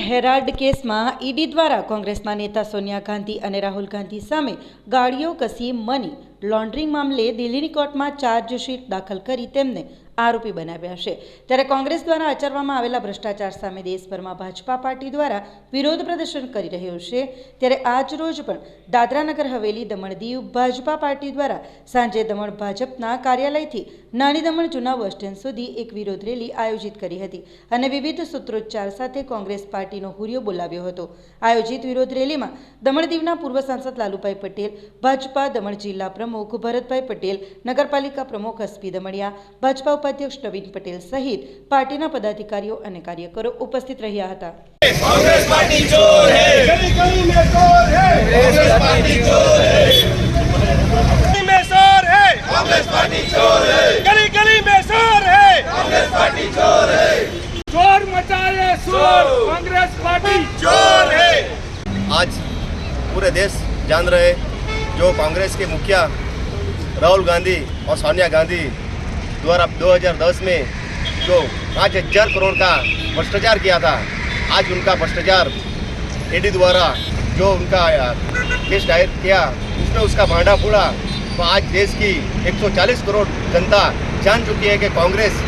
Herald કેસમાં ED દ્વારા કોંગ્રેસના નેતા સોનિયા ગાંધી અને રાહુલ ગાંધી સામે ગાડીઓ કસી મની લોન્ડરિંગ મામલે દિલ્હીની કોર્ટમાં ચાર્જશીટ દાખલ કરી તેમને આરોપી બનાવ્યા છે. ત્યારે કોંગ્રેસ દ્વારા આચરવામાં આવેલા ભ્રષ્ટાચાર સામે દેશભરમાં ભાજપા પાર્ટી દ્વારા વિરોધ પ્રદર્શન કરી રહ્યો છે. ત્યારે આજ રોજ પણ દાદરાનગર હવેલી દમણ દીવ ભાજપા પાર્ટી દ્વારા સાંજે દમણ ભાજપના કાર્યાલયથી નાની દમણ જૂના બસ સ્ટેન્ડ સુધી એક વિરોધ રેલી આયોજિત કરી હતી અને વિવિધ સૂત્રોચ્ચાર સાથે કોંગ્રેસ પાર્ટીનો હુરિયો બોલાવ્યો હતો. આયોજિત વિરોધ રેલીમાં દમણ દીવના પૂર્વ સાંસદ લાલુભાઈ પટેલ, ભાજપા દમણ જિલ્લા પ્રમુખ ભરતભાઈ પટેલ, નગરપાલિકા પ્રમુખ હસપી દમણિયા, ભાજપા ઉપાધ્યક્ષ નવીન પટેલ સહિત પાર્ટીના પદાધિકારીઓ અને કાર્યકરો ઉપસ્થિત રહ્યા હતા कांग्रेस पार्टी चोर है गली गली में चोर है कांग्रेस पार्टी चोर है गली में चोर है कांग्रेस पार्टी चोर है गली गली में चोर है कांग्रेस पार्टी चोर है चोर मचाए शोर कांग्रेस पार्टी चोर है आज पूरे देश जान रहे जो कांग्रेस के मुखिया राहुल गांधी और सोनिया गांधी द्वारा 2010 में जो पाँच हज़ार करोड़ का भ्रष्टाचार किया था, आज उनका भ्रष्टाचार ईडी द्वारा जो उनका केस दायर किया, उसमें उसका भांडा फोड़ा तो आज देश की 140 करोड़ जनता जान चुकी है कि कांग्रेस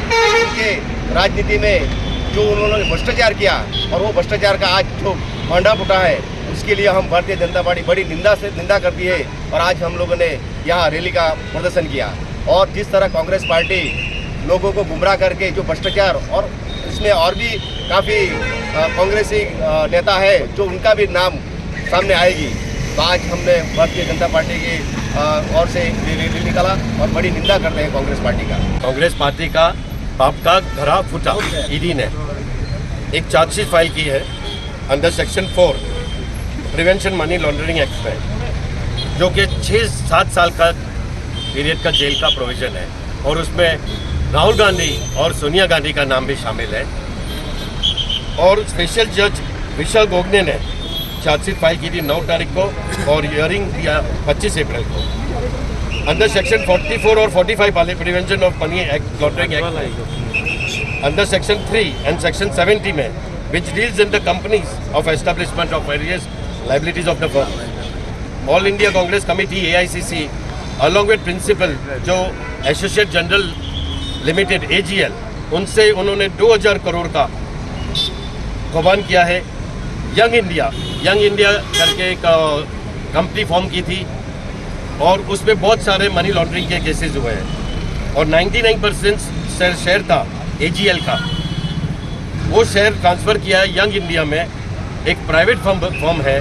के राजनीति में जो उन्होंने भ्रष्टाचार किया और वो भ्रष्टाचार का आज जो भांडा फूटा है, उसके लिए हम भारतीय जनता पार्टी बड़ी निंदा से, निंदा करती है और आज हम लोगों ने यहाँ रैली का प्रदर्शन किया। और जिस तरह कांग्रेस पार्टी लोगों को गुमराह करके जो भ्रष्टाचार और इसमें और भी काफ़ी कांग्रेसी नेता है, जो उनका भी नाम सामने आएगी। तो आज हमने भारतीय जनता पार्टी की ओर से रैली निकाला और बड़ी निंदा करते हैं कांग्रेस पार्टी का। कांग्रेस पार्टी का बाप का घरा फूटा, ईडी ने एक चार्जशीट फ़ाइल की है under section four, prevention money laundering act में, जो कि छः सात साल का पीरियड का जेल का प्रोविज़न है। और उसमें राहुल गांधी और सोनिया गांधी का नाम भी शामिल है। और स्पेशल जज विशाल गोगने ने चार्जशीट फ़ाइल की थी नौ तारीख को और हियरिंग दिया 25 अप्रैल को। अंडर सेक्शन 44 और 45 वाले prevention of money act laundering act under section 3 and section 70 में, which deals in the companies of establishment of various liabilities of the firm All India Congress Committee AICC along with principal जो associate general limited AGL उनसे उन्होंने 2000 करोड़ का कौबान किया है। Young India young India करके एक company form की थी और उसमें बहुत सारे मनी लॉन्ड्रिंग के केसेस हुए हैं। और 99 परसेंट शेयर था एजीएल का। वो शेयर ट्रांसफ़र किया है यंग इंडिया में। एक प्राइवेट फॉर्म फर्म है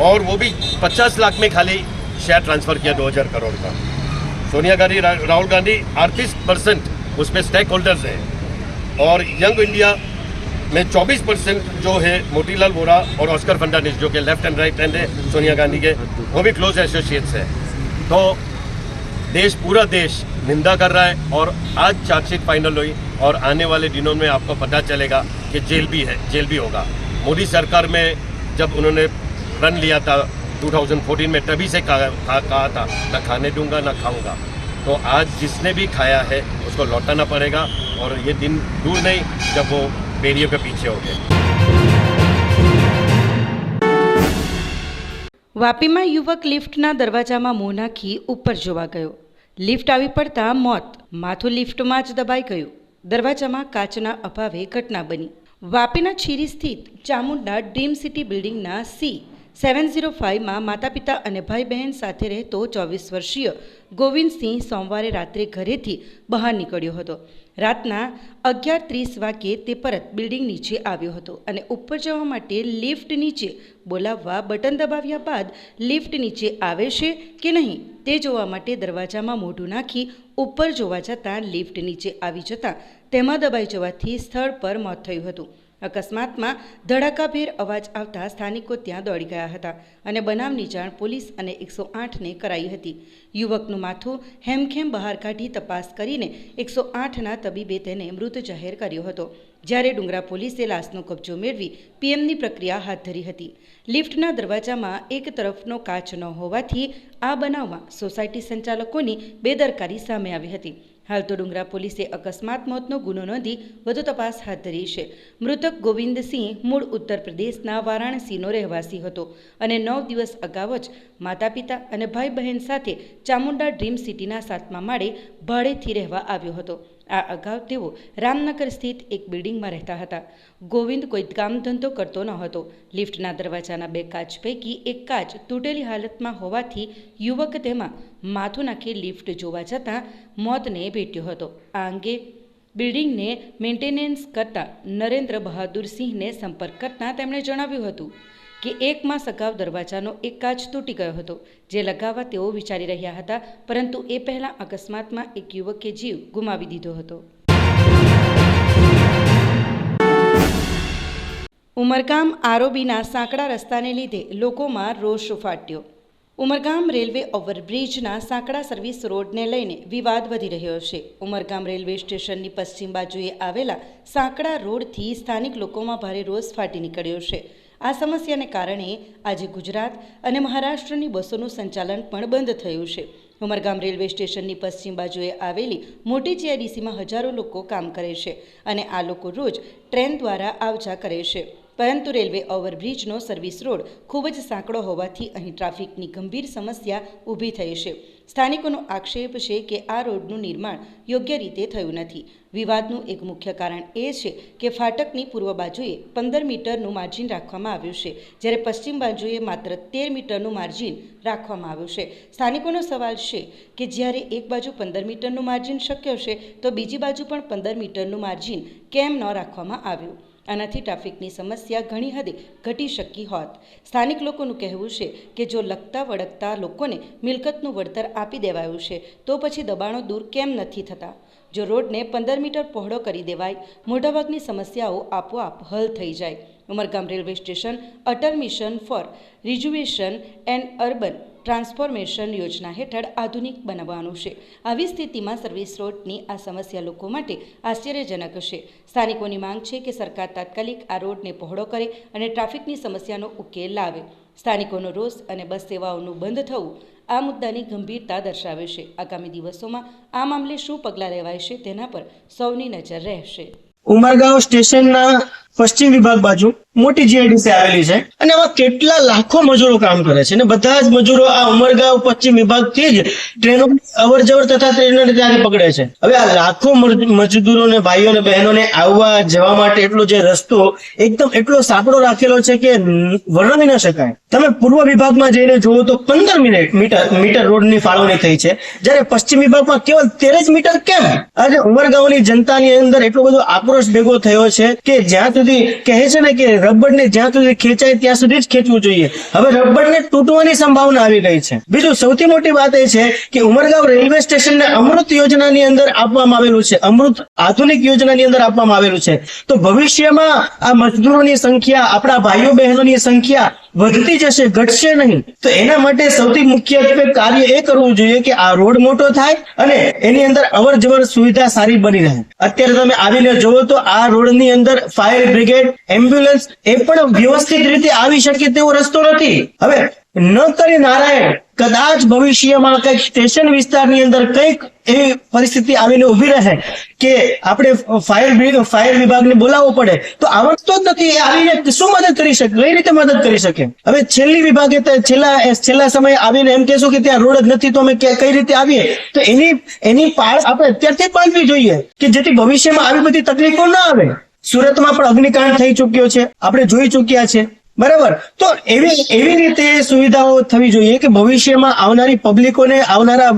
और वो भी 50 लाख में खाली शेयर ट्रांसफ़र किया 2000 करोड़ का। सोनिया गांधी, रा- राहुल गांधी, अड़तीस परसेंट उसमें स्टेक होल्डर्स हैं। और यंग इंडिया में 24 परसेंट जो है मोतीलाल वोरा और ऑस्कर फर्नांडिस जो कि लेफ़्ट एंड राइट हैंड है सोनिया गांधी के, वो भी क्लोज एसोसिएट्स हैं। तो देश, पूरा देश निंदा कर रहा है और आज चार्जशीट फाइनल हुई और आने वाले दिनों में आपको पता चलेगा कि जेल भी है, जेल भी होगा। मोदी सरकार में जब उन्होंने रन लिया था 2014 में तभी से कहा, कहा, कहा था न खाने दूंगा न खाऊंगा तो आज जिसने भी खाया है उसको लौटाना पड़ेगा और ये दिन दूर नहीं जब वो बेड़ियों के पीछे होंगे વાપીમાં યુવક લિફ્ટના દરવાજામાં મોં નાખી ઉપર જોવા ગયો લિફ્ટ આવી પડતા મોત માથું લિફ્ટમાં જ દબાઈ ગયું દરવાજામાં કાચના અભાવે ઘટના બની વાપીના છીરી સ્થિત ચામુંડા ડ્રીમ સિટી બિલ્ડિંગના સી seven zero ફાઇવમાં માતા પિતા અને ભાઈ બહેન સાથે રહેતો ચોવીસ વર્ષીય ગોવિંદસિંહ સોમવારે રાત્રે ઘરેથી બહાર નીકળ્યો હતો. રાતના અગિયાર ત્રીસ વાગ્યે તે પરત બિલ્ડિંગ નીચે આવ્યો હતો અને ઉપર જવા માટે લિફ્ટ નીચે બોલાવવા બટન દબાવ્યા બાદ લિફ્ટ નીચે આવે છે કે નહીં તે જોવા માટે દરવાજામાં મોઢું નાખી ઉપર જોવા જતાં લિફ્ટ નીચે આવી જતાં તેમાં દબાઈ જવાથી સ્થળ પર મોત થયું હતું. અકસ્માતમાં ધડાકાભેર અવાજ આવતા સ્થાનિકો ત્યાં દોડી ગયા હતા અને બનાવની જાણ પોલીસ અને એકસો આઠને કરાઈ હતી. યુવકનું માથું હેમખેમ બહાર કાઢી તપાસ કરીને એકસો આઠના તબીબે તેને મૃત જાહેર કર્યો હતો. જ્યારે ડુંગરા પોલીસે લાશનો કબજો મેળવી પીએમની પ્રક્રિયા હાથ ધરી હતી. લિફ્ટના દરવાજામાં એક તરફનો કાચ ન હોવાથી આ બનાવમાં સોસાયટી સંચાલકોની બેદરકારી સામે આવી હતી. હાલ તો ડુંગરા પોલીસે અકસ્માત મોતનો ગુનો નોંધી વધુ તપાસ હાથ ધરી છે. મૃતક ગોવિંદસિંહ મૂળ ઉત્તર પ્રદેશના વારાણસીનો રહેવાસી હતો અને નવ દિવસ અગાઉ જ માતા પિતા અને ભાઈ બહેન સાથે ચામુંડા ડ્રીમ સિટીના સાતમા માળે ભાડેથી રહેવા આવ્યો હતો. આ અગાઉ તેઓ રામનગર સ્થિત એક બિલ્ડિંગમાં રહેતા હતા. ગોવિંદ કોઈ કામ ધંધો કરતો ન હતો. લિફ્ટના દરવાજાના બે કાચ પૈકી એક કાચ તૂટેલી હાલતમાં હોવાથી યુવક તેમાં માથું નાખી લિફ્ટ જોવા જતાં મોતને ભેટ્યો હતો. આ અંગે બિલ્ડિંગને મેન્ટેનન્સ કરતા નરેન્દ્ર બહાદુરસિંહને સંપર્ક કરતાં તેમણે જણાવ્યું હતું. કે એક માસ અગાઉ દરવાજાનો એક કાચ તૂટી ગયો હતો, જે લગાવવા તેઓ વિચારી રહ્યા હતા, પરંતુ એ પહેલાં અકસ્માતમાં એક યુવકે જીવ ગુમાવી દીધો હતો. ઉમરગામ આરોબીના સાંકડા રસ્તાને લીધે લોકોમાં રોષ ફાટ્યો ઉમરગામ રેલવે ઓવરબ્રિજના સાંકડા સર્વિસ રોડને લઈને વિવાદ વધી રહ્યો છે. ઉમરગામ રેલવે સ્ટેશનની પશ્ચિમ બાજુએ આવેલા સાંકડા રોડથી સ્થાનિક લોકોમાં ભારે રોષ ફાટી નીકળ્યો છે. આ સમસ્યાને કારણે આજે ગુજરાત અને મહારાષ્ટ્રની બસોનું સંચાલન પણ બંધ થયું છે. ઉમરગામ રેલવે સ્ટેશનની પશ્ચિમ બાજુએ આવેલી મોટી જીઆઈડીસીમાં હજારો લોકો કામ કરે છે અને આ લોકો રોજ ટ્રેન દ્વારા આવજા કરે છે. પરંતુ રેલવે ઓવરબ્રિજનો સર્વિસ રોડ ખૂબ જ સાંકડો હોવાથી અહીં ટ્રાફિકની ગંભીર સમસ્યા ઊભી થઈ છે. સ્થાનિકોનો આક્ષેપ છે કે આ રોડનું નિર્માણ યોગ્ય રીતે થયું નથી. વિવાદનું એક મુખ્ય કારણ એ છે કે ફાટકની પૂર્વ બાજુએ પંદર મીટરનું માર્જિન રાખવામાં આવ્યું છે, જ્યારે પશ્ચિમ બાજુએ માત્ર તેર મીટરનું માર્જિન રાખવામાં આવ્યું છે. સ્થાનિકોનો સવાલ છે કે જ્યારે એક બાજુ પંદર મીટરનું માર્જિન શક્ય છે, તો બીજી બાજુ પણ પંદર મીટરનું માર્જિન કેમ ન રાખવામાં આવ્યું? આનાથી ટ્રાફિકની સમસ્યા ઘણી હદે ઘટી શકી હોત. સ્થાનિક લોકોનું કહેવું છે કે જો લગતા વળગતા લોકોને મિલકતનું વળતર આપી દેવાયું છે, તો પછી દબાણો દૂર કેમ નથી થતા? જો રોડને પંદર મીટર પહોળો કરી દેવાય, મોટાભાગની સમસ્યાઓ આપોઆપ હલ થઈ જાય. Umargam railway station, Atal mission for rejuvenation and urban transformation યોજના હેઠળ આધુનિક બનાવવાનું છે. આવી સ્થિતિમાં સર્વિસ રોડની આ સમસ્યા લોકો માટે આશ્ચર્યજનક છે. સ્થાનિકોની માંગ છે કે સરકાર તાત્કાલિક આ રોડને પહોળો કરે અને ટ્રાફિકની સમસ્યાનો ઉકેલ લાવે. સ્થાનિકોનો રોષ અને બસ સેવાઓનું બંધ થવું આ મુદ્દાની ગંભીરતા દર્શાવે છે. આગામી દિવસોમાં આ મામલે શું પગલાં લેવાય છે તેના પર સૌની નજર રહેશે. ઉમરગાંવ સ્ટેશનના પશ્ચિમ વિભાગ બાજુ મોટી જીઆઈડીસી આવેલી છે અને આમાં કેટલા લાખો મજૂરો કામ કરે છે અને બધા જ મજૂરો આ ઉમરગાંવ પશ્ચિમ વિભાગથી જ ટ્રેનો અવર જવર તથા ટ્રેનોને ત્યારે પકડે છે. હવે આ લાખો મજ- મજદૂરોને ભાઈઓ બહેનોને આવવા જવા માટે એટલો જે રસ્તો એકદમ એટલો સાંકડો રાખેલો છે કે વર્ણવી ન શકાય. તમે પૂર્વ વિભાગમાં જઈને જુઓ તો પંદર મિનિટ મીટર મીટર રોડની ફાળવણી થઈ છે. જ્યારે પશ્ચિમ વિભાગમાં કેવલ તેર મીટર કેમ? આજે ઉમરગાંવની જનતાની અંદર એટલો બધો આક્રોશ ભેગો થયો છે કે જ્યાં સુધી કહે છે ને કે રબરને જ્યાં સુધી ખેંચાય ત્યાં સુધી જ ખેંચવું જોઈએ. હવે રબરને તૂટવાની સંભાવના આવી ગઈ છે. બીજું સૌથી મોટી વાત એ છે કે ઉમરગાંવ રેલવે સ્ટેશનને અમૃત યોજનાની અંદર આપવામાં આવેલું છે. અમૃત આધુનિક યોજનાની અંદર આપવામાં આવેલું છે. તો ભવિષ્યમાં આ મજદૂરોની સંખ્યા, આપણા ભાઈઓ બહેનોની સંખ્યા વધતી જશે, ઘટશે નહીં. તો એના માટે સૌથી મુખ્યત્વે કાર્ય એ કરવું જોઈએ કે આ રોડ મોટો થાય અને એની અંદર અવર જવર સુવિધા સારી બની રહે. અત્યારે તમે આવીને જોવો તો આ રોડની અંદર ફાયર બ્રિગેડ, એમ્બ્યુલન્સ એ પણ વ્યવસ્થિત રીતે આવી શકે તેવો રસ્તો નથી. હવે ન કરી નારાયણ, કદાચ ભવિષ્યમાં કંઈક સ્ટેશન વિસ્તારની અંદર કંઈક એવી પરિસ્થિતિ આવીને ઊભી રહે કે આપણે ફાયર ફાયર વિભાગને બોલાવવો પડે, તો આવડતો જ નથી આવીને શું મદદ કરી શકે, કઈ રીતે મદદ કરી શકે? હવે છેલ્લી વિભાગે છેલ્લા છેલ્લા સમયે આવીને એમ કહેશું કે ત્યાં રોડ જ નથી, તો અમે કઈ રીતે આવીએ? તો એની એની પાળ આપણે અત્યારથી બાંધવી જોઈએ કે જેથી ભવિષ્યમાં આવી બધી તકલીફો ના આવે. સુરતમાં પણ અગ્નિકાંડ થઈ ચુક્યો છે, આપણે જોઈ ચુક્યા છે. બરાબર. તો એવી એવી રીતે સુવિધાઓ થવી જોઈએ કે ભવિષ્યમાં આવનારી પબ્લિકોને આવનારા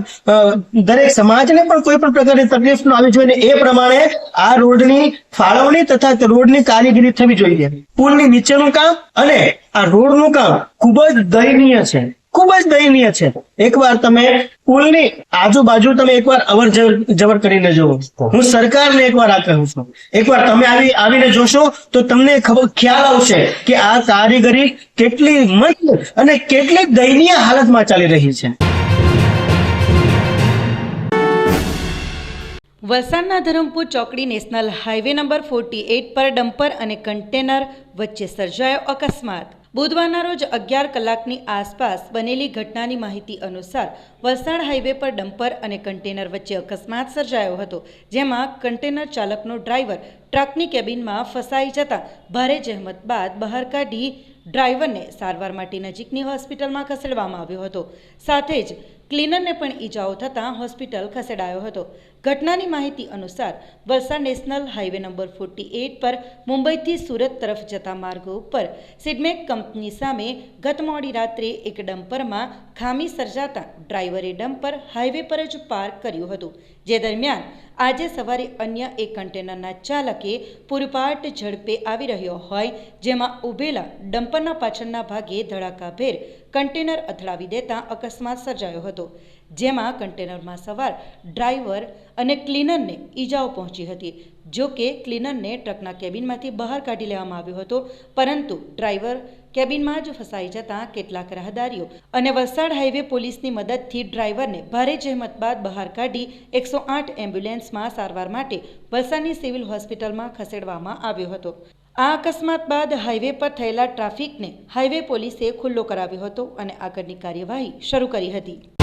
દરેક સમાજને પણ કોઈ પણ પ્રકારની તકલીફ ન આવી જોઈએ એ પ્રમાણે આ રોડની ફાળવણી તથા રોડની કારીગરી થવી જોઈએ. પુલની નીચેનું કામ અને આ રોડનું કામ ખૂબ જ દયનીય છે. ખૂબ જ દયનીય છે. એકવાર તમે પુલની આજુબાજુ તમે એકવાર અવર જવર કરીને જુઓ. હું સરકારને એકવાર આ કહું છું. એકવાર તમે આવી આવીને જોશો તો તમને ખબર ખ્યાલ આવશે કે આ કારીગરી કેટલી મંદ અને કેટલી દયનીય હાલતમાં ચાલી રહી છે. વલસાડના ધરમપુર ચોકડી national highway number forty eight પર ડમ્પર અને કન્ટેનર વચ્ચે સર્જાયો અકસ્માત. બુધવારના રોજ અગિયાર કલાકની આસપાસ બનેલી ઘટનાની માહિતી અનુસાર વલસાડ હાઈવે પર ડમ્પર અને કન્ટેનર વચ્ચે અકસ્માત સર્જાયો હતો, જેમાં કન્ટેનર ચાલકનો ડ્રાઈવર ટ્રકની કેબિનમાં ફસાઈ જતા ભારે જહેમત બાદ બહાર કાઢી ડ્રાઈવરને સારવાર માટે નજીકની હોસ્પિટલમાં ખસેડવામાં આવ્યો હતો. સાથે જ ક્લીનરને પણ ઈજાઓ થતાં હોસ્પિટલ ખસેડાયો હતો. ઘટનાની માહિતી અનુસાર Valsad national highway number forty eight પર મુંબઈથી સુરત તરફ જતા માર્ગો ઉપર સિડમેક કંપની સામે ગત મોડી રાત્રે એક ડમ્પરમાં ખામી સર્જાતા ડ્રાઈવરે ડમ્પર હાઈવે પર જ પાર્ક કર્યું હતું, જે દરમિયાન આજે સવારે અન્ય એક કન્ટેનરના ચાલકે પૂરપાટ ઝડપે આવી રહ્યો હોય, જેમાં ઊભેલા ડમ્પરના પાછળના ભાગે ધડાકાભેર કન્ટેનર અથડાવી દેતા અકસ્માત સર્જાયો હતો, જેમાં કન્ટેનરમાં સવાર ડ્રાઈવર અને ક્લીનરને ઈજાઓ પહોંચી હતી. જો કે ક્લીનરને ટ્રકના કેબિનમાંથી બહાર કાઢી લેવામાં આવ્યો હતો, પરંતુ ડ્રાઈવર કેબિનમાં જ ફસાઈ જતાં કેટલાક રાહદારીઓ અને વલસાડ હાઈવે પોલીસની મદદથી ડ્રાઈવરને ભારે જહેમત બાદ બહાર કાઢી એકસો આઠ એમ્બ્યુલન્સમાં સારવાર માટે વલસાડની સિવિલ હોસ્પિટલમાં ખસેડવામાં આવ્યો હતો. આ અકસ્માત બાદ હાઈવે પર થયેલા ટ્રાફિકને હાઈવે પોલીસે ખુલ્લો કરાવ્યો હતો અને આગળની કાર્યવાહી શરૂ કરી હતી.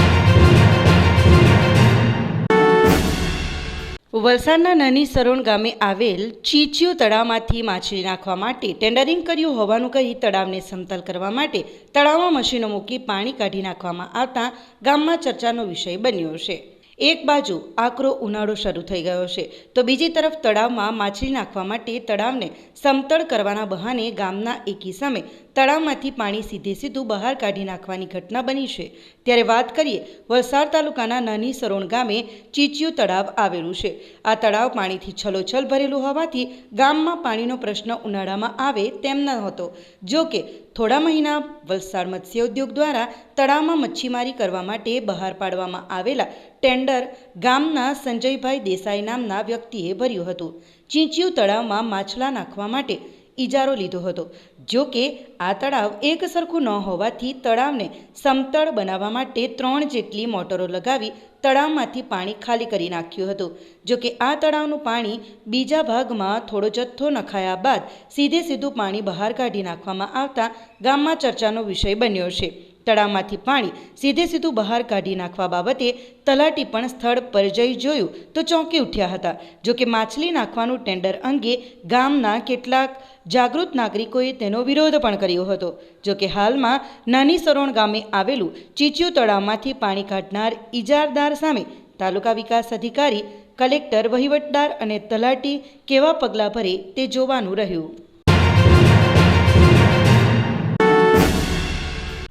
વલસાડના નાની સરોણ ગામે આવેલ ચીચિયું તળાવમાંથી માછલી નાખવા માટે ટેન્ડરિંગ કર્યું હોવાનું કહી તળાવને સમતલ કરવા માટે તળાવમાં મશીનો મૂકી પાણી કાઢી નાખવામાં આવતા ગામમાં ચર્ચાનો વિષય બન્યો છે. એક બાજુ આકરો ઉનાળો શરૂ થઈ ગયો છે, તો બીજી તરફ તળાવમાં માછલી નાખવા માટે તળાવને સમતળ કરવાના બહાને ગામના એકી સામે તળાવમાંથી પાણી સીધે સીધું બહાર કાઢી નાખવાની ઘટના બની છે. ત્યારે વાત કરીએ, વલસાડ તાલુકાના નાની સરોણ ગામે ચીચિયું તળાવ આવેલું છે. આ તળાવ પાણીથી છલોછલ ભરેલું હોવાથી ગામમાં પાણીનો પ્રશ્ન ઉનાળામાં આવે તેમ ન હતો. જો કે, થોડા મહિના વલસાડ મત્સ્ય ઉદ્યોગ દ્વારા તળાવમાં મચ્છીમારી કરવા માટે બહાર પાડવામાં આવેલા ટેન્ડર ગામના સંજયભાઈ દેસાઈ નામના વ્યક્તિએ ભર્યું હતું. ચીંચિયું તળાવમાં માછલા નાખવા માટે ઇજારો લીધો હતો. જો કે આ તળાવ એક સરખું ન હોવાથી તળાવને સમતળ બનાવવા માટે ત્રણ જેટલી મોટરો લગાવી તળાવમાંથી પાણી ખાલી કરી નાખ્યું હતું. જો કે આ તળાવનું પાણી બીજા ભાગમાં થોડો જથ્થો નખાયા બાદ સીધે સીધું પાણી બહાર કાઢી નાખવામાં આવતા ગામમાં ચર્ચાનો વિષય બન્યો છે. તળાવમાંથી પાણી સીધે સીધું બહાર કાઢી નાખવા બાબતે તલાટી પણ સ્થળ પર જઈ જોયું તો ચોંકી ઉઠ્યા હતા. જોકે માછલી નાખવાનું ટેન્ડર અંગે ગામના કેટલાક જાગૃત નાગરિકોએ તેનો વિરોધ પણ કર્યો હતો. જો કે હાલમાં નાની સરોણ ગામે આવેલું ચીચિયું તળાવમાંથી પાણી કાઢનાર ઇજારદાર સામે તાલુકા વિકાસ અધિકારી, કલેક્ટર વહીવટદાર અને તલાટી કેવા પગલાં ભરે તે જોવાનું રહ્યું.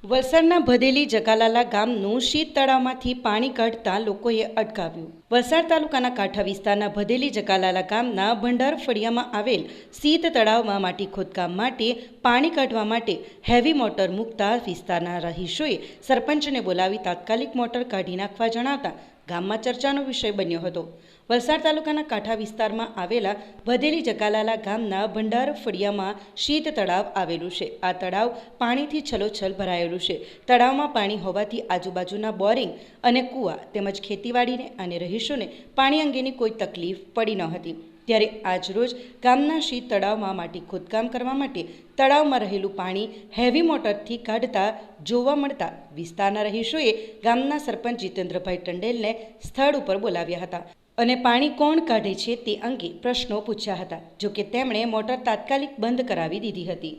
વલસાડના ભદેલી જકાલાલા ગામનું શીત તળાવમાંથી પાણી કાઢતા લોકોએ અટકાવ્યું. વલસાડ તાલુકાના કાંઠા વિસ્તારના ભદેલી જકાલાલા ગામના ભંડાર ફળિયામાં આવેલ શીત તળાવમાં માટી ખોદકામ માટે પાણી કાઢવા માટે હેવી મોટર મૂકતા વિસ્તારના રહીશોએ સરપંચને બોલાવી તાત્કાલિક મોટર કાઢી નાખવા જણાવતા ગામમાં ચર્ચાનો વિષય બન્યો હતો. વલસાડ તાલુકાના કાંઠા વિસ્તારમાં આવેલા વધેલી જકાલાલા ગામના ભંડાર ફળિયામાં શીત તળાવ આવેલું છે. આ તળાવ પાણીથી છલોછલ ભરાયેલું છે. તળાવમાં પાણી હોવાથી આજુબાજુના બોરિંગ અને કૂવા તેમજ ખેતીવાડીને અને રહીશોને પાણી અંગેની કોઈ તકલીફ પડી ન હતી. ત્યારે આજરોજ ગામના શી તળાવમાં માટી ખોદકામ કરવા માટે તળાવમાં રહેલું પાણી હેવી મોટરથી કાઢતા જોવા મળતા વિસ્તારના રહીશોએ ગામના સરપંચ જીતેન્દ્રભાઈ ટંડેલને સ્થળ ઉપર બોલાવ્યા હતા અને પાણી કોણ કાઢે છે તે અંગે પ્રશ્નો પૂછ્યા હતા, જોકે તેમણે મોટર તાત્કાલિક બંધ કરાવી દીધી હતી.